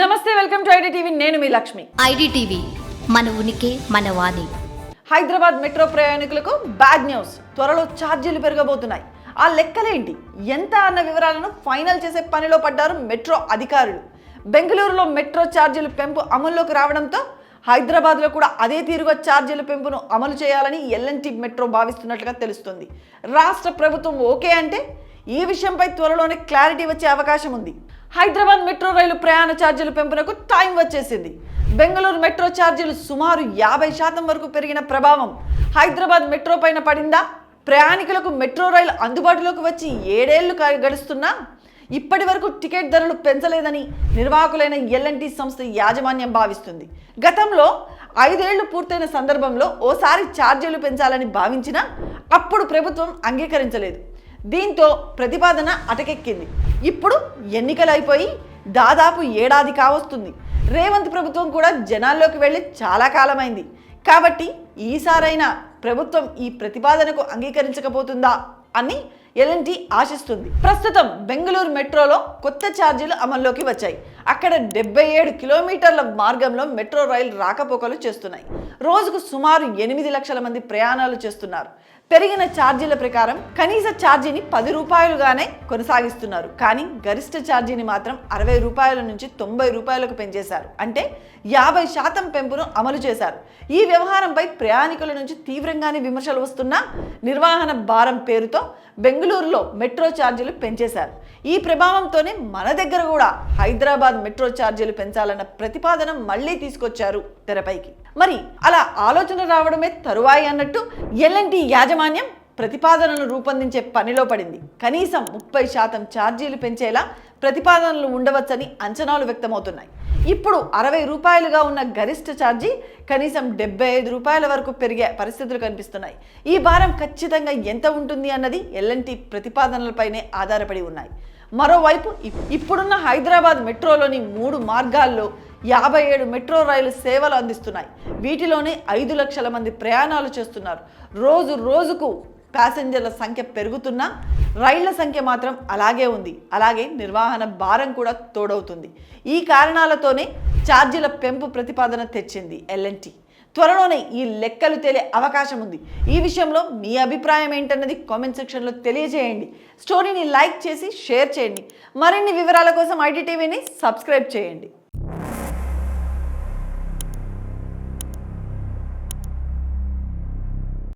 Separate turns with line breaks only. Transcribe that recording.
నమస్తే welcome to ID TV. నేను మీ Lakshmi.
IDTV మన ఉనికి మన వాణి.
హైదరాబాద్ మెట్రో ప్రయాణికులకు బ్యాడ్ న్యూస్. త్వరలో ఛార్జీలు పెరగబోతున్నాయి. ఆ లెక్కలేంటి? ఎంత అన్న వివరాలను ఫైనల్ చేసే పనిలో పడ్డారు మెట్రో అధికారులు. బెంగళూరులో మెట్రో ఛార్జీలు పెంపు అమల్లోకి రావడంతో హైదరాబాద్లో కూడా అదే తీరుగా ఛార్జీల పెంపును అమలు చేయాలని ఎల్ఎన్టీ మెట్రో భావిస్తున్నట్లుగా తెలుస్తుంది. రాష్ట్ర ప్రభుత్వం ఓకే అంటే ఈ విషయంపై త్వరలోనే క్లారిటీ వచ్చే అవకాశం ఉంది. హైదరాబాద్ మెట్రో రైలు ప్రయాణ ఛార్జీలు పెంపునకు టైం వచ్చేసింది. బెంగళూరు మెట్రో ఛార్జీలు సుమారు యాభై శాతం వరకు పెరిగిన ప్రభావం హైదరాబాద్ మెట్రో పైన పడిందా? ప్రయాణికులకు మెట్రో రైలు అందుబాటులోకి వచ్చి ఏడేళ్ళు గడుస్తున్నా? ఇప్పటి వరకు టికెట్ ధరలు పెంచలేదని నిర్వాహకులైన ఎల్ఎన్టీ సంస్థ యాజమాన్యం భావిస్తుంది. గతంలో ఐదేళ్ళు పూర్తయిన సందర్భంలో ఓసారి ఛార్జీలు పెంచాలని భావించినా అప్పుడు ప్రభుత్వం అంగీకరించలేదు. దీంతో ప్రతిపాదన అటకెక్కింది. ఇప్పుడు ఎన్నికలు అయిపోయి దాదాపు ఏడాది కావస్తుంది. రేవంత్ ప్రభుత్వం కూడా జనాల్లోకి వెళ్ళి చాలా కాలమైంది. కాబట్టి ఈసారైనా ప్రభుత్వం ఈ ప్రతిపాదనకు అంగీకరించకపోతుందా అని ఎల్ఎన్టీ ఆశిస్తుంది. ప్రస్తుతం బెంగళూరు మెట్రోలో కొత్త ఛార్జీలు అమల్లోకి వచ్చాయి. అక్కడ డెబ్బై ఏడు కిలోమీటర్ల మార్గంలో మెట్రో రైలు రాకపోకలు చేస్తున్నాయి. రోజుకు సుమారు ఎనిమిది లక్షల మంది ప్రయాణాలు చేస్తున్నారు. పెరిగిన ఛార్జీల ప్రకారం కనీస ఛార్జీని పది రూపాయలుగానే కొనసాగిస్తున్నారు. కానీ గరిష్ట ఛార్జీని మాత్రం అరవై రూపాయల నుంచి తొంభై రూపాయలకు పెంచేశారు. అంటే యాభై శాతం పెంపును అమలు చేశారు. ఈ వ్యవహారంపై ప్రయాణికుల నుంచి తీవ్రంగానే విమర్శలు వస్తున్నా నిర్వహణ భారం పేరుతో బెంగళూరులో మెట్రో ఛార్జీలు పెంచేశారు. ఈ ప్రభావంతోనే మన దగ్గర కూడా హైదరాబాద్ మెట్రో ఛార్జీలు పెంచాలన్న ప్రతిపాదన మళ్ళీ తీసుకొచ్చారు తెరపైకి. మరి అలా ఆలోచన రావడమే తరువాయి అన్నట్టు ఎల్ఎన్టీ యాజమాన్యం ప్రతిపాదనలు రూపొందించే పనిలో పడింది. కనీసం ముప్పై శాతం ఛార్జీలు పెంచేలా ప్రతిపాదనలు ఉండవచ్చని అంచనాలు వ్యక్తమవుతున్నాయి. ఇప్పుడు అరవై రూపాయలుగా ఉన్న గరిష్ట ఛార్జీ కనీసం డెబ్బై ఐదు రూపాయల వరకు పెరిగే పరిస్థితులు కనిపిస్తున్నాయి. ఈ భారం ఖచ్చితంగా ఎంత ఉంటుంది అన్నది ఎల్ఎన్టీ ప్రతిపాదనలపైనే ఆధారపడి ఉన్నాయి. మరోవైపు ఇప్పుడున్న హైదరాబాద్ మెట్రోలోని మూడు మార్గాల్లో యాభై ఏడు మెట్రో రైలు సేవలు అందిస్తున్నాయి. వీటిలోనే ఐదు లక్షల మంది ప్రయాణాలు చేస్తున్నారు. రోజు రోజుకు ప్యాసింజర్ల సంఖ్య పెరుగుతున్నా రైళ్ళ సంఖ్య మాత్రం అలాగే ఉంది. అలాగే నిర్వహణ భారం కూడా తోడవుతుంది. ఈ కారణాలతోనే ఛార్జీల పెంపు ప్రతిపాదన తెచ్చింది ఎల్ఎన్టీ త్వరలోనే ఈ లెక్కలు తేలే అవకాశం ఉంది. ఈ విషయంలో మీ అభిప్రాయం ఏంటన్నది కామెంట్ సెక్షన్లో తెలియజేయండి. స్టోరీని లైక్ చేసి షేర్ చేయండి. మరిన్ని వివరాల కోసం ఐటీ టీవీని సబ్స్క్రైబ్ చేయండి.